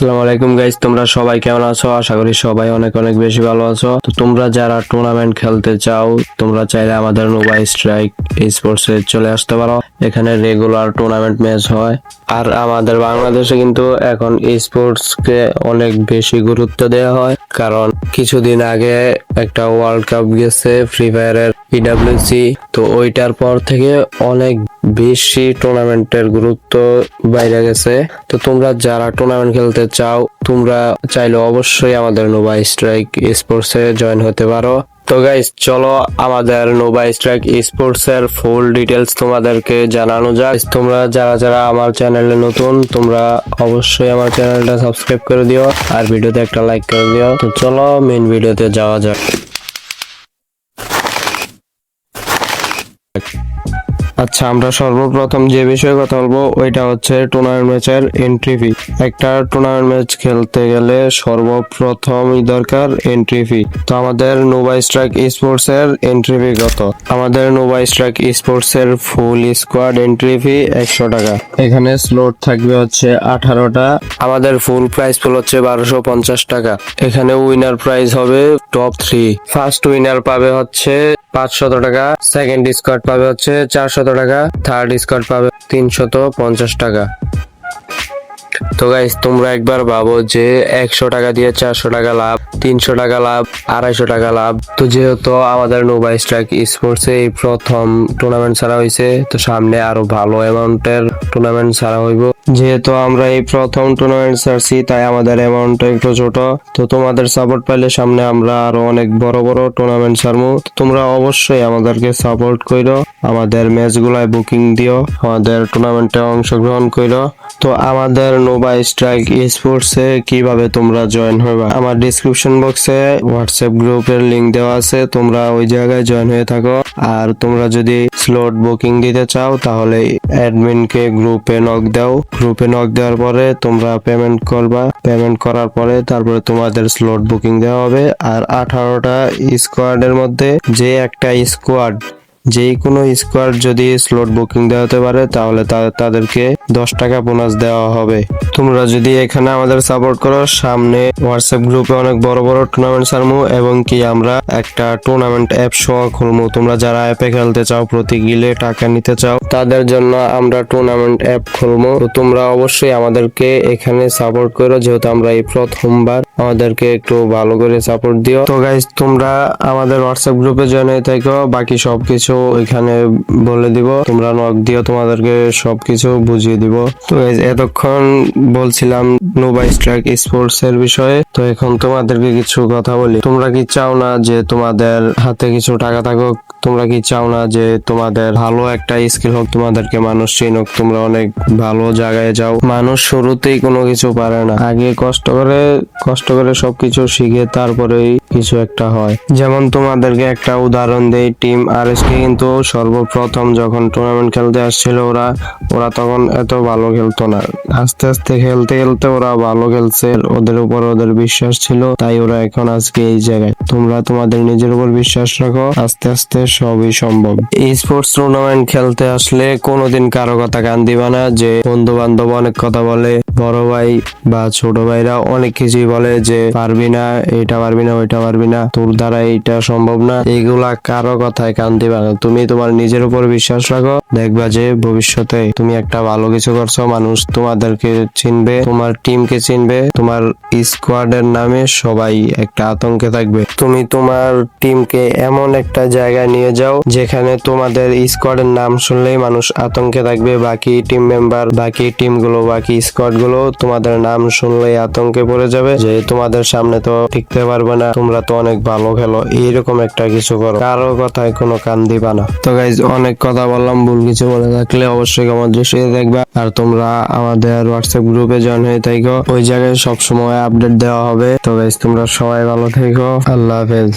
আসসালামু আলাইকুম গাইজ তোমরা সবাই কেমন আছো? আশা করি সবাই অনেক অনেক বেশি ভালো আছো। তো তোমরা যারা টুর্নামেন্ট খেলতে চাও, তোমরা চাইলে আমাদের নোবাই স্ট্রাইক স্পোর্টস চলে আসতে পারো। এখানে রেগুলার টুর্নামেন্ট ম্যাচ হয়। আর আমাদের বাংলাদেশে কিন্তু এখন স্পোর্টস কে অনেক বেশি গুরুত্ব দেওয়া হয়। কারণ কিছুদিন আগে একটা ওয়ার্ল্ড কাপ গেছে ফ্রি ফায়ারের পিডাব্লিউসি তো ওইটার পর থেকে অনেক বেশি টুর্নামেন্টের গুরুত্ব বাইরে গেছে। তো তোমরা যারা টুর্নামেন্ট খেলতে চাও, তোমরা চাইলে অবশ্যই আমাদের নোভা স্ট্রাইক স্পোর্টস জয়েন হতে পারো। তো গাইস চলো আমাদের নোভা স্ট্রাইক স্পোর্টস এর ফুল ডিটেলস তোমাদেরকে জানানো যাক। তোমরা যারা যারা আমার চ্যানেলে নতুন, তোমরা অবশ্যই আমার চ্যানেলটা সাবস্ক্রাইব করে দিও আর ভিডিওতে একটা লাইক করে দিও। তো চলো মেইন ভিডিওতে যাওয়া যাক। আচ্ছা আমরা সর্বপ্রথম যে বিষয়ে কথা বলব, ওইটা হচ্ছে টুর্নামেন্ট ম্যাচের এন্ট্রি ফি একটা টুর্নামেন্ট ম্যাচ খেলতে গেলে সর্বপ্রথমই দরকার এন্ট্রি ফি তো আমাদের নোভা স্ট্রাইক স্পোর্টস এর এন্ট্রি ফি কত? আমাদের নোভা স্ট্রাইক স্পোর্টস এর ফুল স্কোয়াড এন্ট্রি ফি একশো টাকা। এখানে স্লোট থাকবে হচ্ছে আঠারোটা। আমাদের ফুল প্রাইস ফুল হচ্ছে বারোশো পঞ্চাশ টাকা। এখানে উইনার প্রাইজ হবে টপ থ্রি ফার্স্ট উইনার পাবে হচ্ছে পাঁচশত টাকা। সেকেন্ড স্কোয়াড পাবে হচ্ছে চারশত টাকা। থার্ড স্কোয়াড পাবে তিনশত পঞ্চাশ টাকা। তো গাইস তোমরা একবার ভাবো যে একশো টাকা দিয়ে চারশো টাকা লাভ। তিনশো টাকা লাভ, আড়াইশো টাকা লাভ। তো যেহেতু আমাদের নোভা স্ট্রাইক স্পোর্টস এই প্রথম টুর্নামেন্ট ছাড়া হয়েছে তো সামনে আরও ভালো অ্যামাউন্টের টুর্নামেন্ট ছাড়া হইব। যেহেতু আমরা এই প্রথম টুর্নামেন্ট ছাড়ছি, তাই আমাদের অ্যামাউন্টটা একটু ছোট। তো তোমাদের সাপোর্ট পাইলে সামনে আমরা আরও অনেক বড় বড় টুর্নামেন্ট ছাড়বো তোমরা অবশ্যই আমাদেরকে সাপোর্ট করো আমাদের ম্যাচগুলায় বুকিং দিও, আমাদের টুর্নামেন্টে অংশগ্রহণ করো তো আমাদের নোভা স্ট্রাইক স্পোর্টস কীভাবে তোমরা জয়েন হবে আমার ডিসক্রিপশন বক্সে হোয়াটসঅ্যাপ গ্রুপের লিংক দেওয়া আছে। তোমরা ওই জায়গায় জয়েন হয়ে থাকো। আর তোমরা যদি স্লট বুকিং দিতে চাও, তাহলে অ্যাডমিনকে গ্রুপে নক দাও। গ্রুপে নক দেওয়ার পরে তোমরা পেমেন্ট করবা। পেমেন্ট করার পরে তারপরে তোমাদের স্লট বুকিং দেওয়া হবে। আর আঠারোটা স্কোয়াডের মধ্যে যে একটা স্কোয়াড যেই কোনো স্কোয়াড যদি স্লট বুকিং দেওয়াতে পারে, তাহলে তাদেরকে দশ টাকা বোনাস দেওয়া হবে। তোমরা যদি এখানে আমাদের সাপোর্ট করো, সামনে হোয়াটসঅ্যাপ গ্রুপে অনেক বড় বড় টুর্নামেন্ট ছাড়মু, এবং কি আমরা একটা টুর্নামেন্ট অ্যাপ সহ খুলমু। তোমরা যারা অ্যাপে খেলতে চাও, প্রতি গিলে টাকা নিতে চাও, তাদের জন্য আমরা টুর্নামেন্ট অ্যাপ খুলমু। তো তোমরা অবশ্যই আমাদেরকে এখানে সাপোর্ট করো, যেহেতু আমরা এই প্রথমবার আমাদেরকে একটু ভালো করে সাপোর্ট দিও। তো গাইজ তোমরা আমাদের হোয়াটসঅ্যাপ গ্রুপে জয়েন হয়ে থাকো। বাকি সবকিছু এখানে বলে দিব, তোমরা নক দিও, তোমাদেরকে সবকিছু বুঝিয়ে দিব। তো এতক্ষণ বলছিলাম নোভা স্ট্রাইক স্পোর্টস এর বিষয়ে, তো এখন তোমাদেরকে কিছু কথা বলি। তোমরা কি চাও না যে তোমাদের হাতে কিছু টাকা থাকুক? তোমরা কি চাও না যে তোমাদের ভালো একটা স্কিল হোক? তোমাদেরকে মানুষ চিনুক, তোমরা অনেক ভালো জায়গায় যাও। মানুষ শুরুতেই কোনো কিছু পারে না। আগে কষ্ট করে কষ্ট করে সবকিছু শিখে তারপরেই কিছু একটা হয়। যেমন তোমাদেরকে একটা উদাহরণ দেই টিম আর কে কিন্তু সর্বপ্রথম যখন টুর্নামেন্ট খেলতে আসছিল ওরা ওরা তখন এত ভালো খেলতো না। আস্তে আস্তে খেলতে খেলতে ওরা ভালো খেলছে, ওদের উপর ওদের বিশ্বাস ছিল, তাই ওরা এখন আজকে এই জায়গায়। তোমরা তোমাদের নিজের উপর বিশ্বাস রাখো, আস্তে আস্তে সবই সম্ভব। এই স্পোর্টস টুর্নামেন্ট খেলতে আসলে কোনোদিন কারও কথা কান দিবা না, যে বন্ধু বান্ধব অনেক কথা বলে, বড় ভাই বা ছোট ভাইরা অনেক কিছুই বলে যে পারবি না, এটা পারবি না, ওইটা পারবি না। তোর দ্বারা এইটা সম্ভব না। এগুলা কারও কথায় কান দিবা তুমি তোমার নিজের উপর বিশ্বাস রাখো। দেখবা যে ভবিষ্যতে তুমি একটা ভালো কিছু করছ, মানুষ তোমাদেরকে চিনবে, তোমার টিমকে চিনবে, তোমার স্কোয়াডের নামে সবাই একটা আতঙ্কে থাকবে। তুমি তোমার টিমকে এমন একটা জায়গায় নিয়ে যাও যেখানে তোমাদের স্কোয়াডের নাম শুনলেই মানুষ আতঙ্কে থাকবে। বাকি টিম মেম্বার বাকি টিমগুলো, বাকি স্কোয়াডগুলো তোমাদের নাম শুনলেই আতঙ্কে পড়ে যাবে যে তোমাদের সামনে তো টিকতে পারবে না, তোমরা তো অনেক ভালো খেলো, এইরকম একটা কিছু করো। কারও কথায় কোনো কান দিবা না। তো গাইজ অনেক কথা বললাম কিছু মনে থাকলে অবশ্যই আমার দৃষ্টিতে দেখবা। আর তোমরা আমাদের হোয়াটসঅ্যাপ গ্রুপে জয়েন হয়ে থাকো। ওই জায়গায় সব সময় আপডেট দেওয়া হবে। তো তোমরা সবাই ভালো থেকো। আল্লাহ হাফেজ।